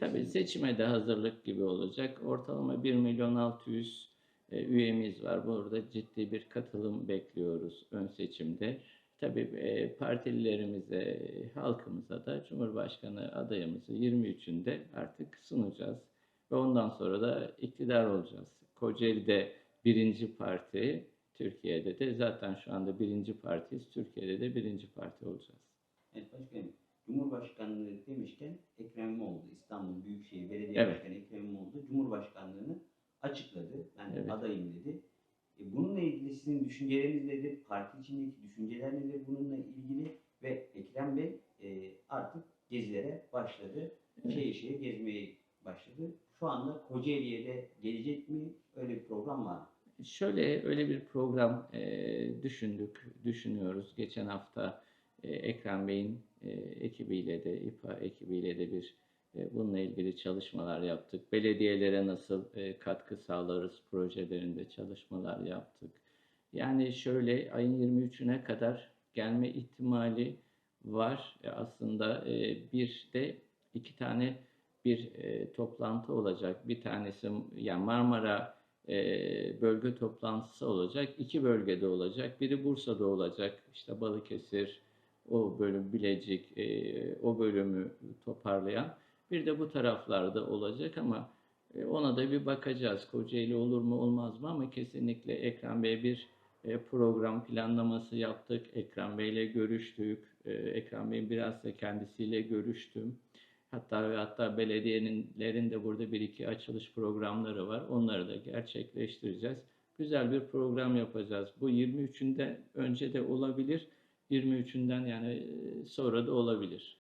Tabii seçime de hazırlık gibi olacak. Ortalama 1 milyon 600 e, üyemiz var. Burada ciddi bir katılım bekliyoruz ön seçimde. Tabii e, partililerimize, halkımıza da Cumhurbaşkanı adayımızı 23'ünde artık sunacağız. Ve ondan sonra da iktidar olacağız. Kocaeli'de birinci parti, Türkiye'de de zaten şu anda birinci partiyiz. Türkiye'de de birinci parti olacağız. Evet başkanım. Cumhurbaşkanlığı demişken Ekrem İmamoğlu İstanbul Büyükşehir Belediye Evet. Başkanı Ekrem İmamoğlu Cumhurbaşkanlığını açıkladı. Ben Evet. adayım dedi. E, bununla ilgili sizin düşünceleriniz nedir? Parti içindeki düşünceler nedir bununla ilgili? Ve Ekrem Bey e, artık gezilere başladı. Evet. Şehir şehir gezmeye başladı. Şu anda Kocaeli'ye de gelecek mi? Öyle bir program var mı? Şöyle öyle bir program e, düşündük, düşünüyoruz. Geçen hafta e, Ekrem Bey'in e, ekibiyle de, İPA ekibiyle de bir bununla ilgili çalışmalar yaptık. Belediyelere nasıl e, katkı sağlarız projelerinde çalışmalar yaptık. Yani şöyle ayın 23'üne kadar gelme ihtimali var. E, aslında e, bir de iki tane bir e, toplantı olacak. Bir tanesi yani Marmara e, bölge toplantısı olacak. İki bölgede olacak. Biri Bursa'da olacak. İşte Balıkesir, o bölüm Bilecik, e, o bölümü toparlayan. Bir de bu taraflarda olacak ama e, ona da bir bakacağız. Kocaeli olur mu olmaz mı ama kesinlikle Ekrem Bey bir e, program planlaması yaptık. Ekrem Bey'le görüştük. E, Ekrem Bey'in biraz da kendisiyle görüştüm. Hatta ve hatta belediyenin de burada bir iki açılış programları var. Onları da gerçekleştireceğiz. Güzel bir program yapacağız. Bu 23'ünde önce de olabilir. 23'ünden yani sonra da olabilir.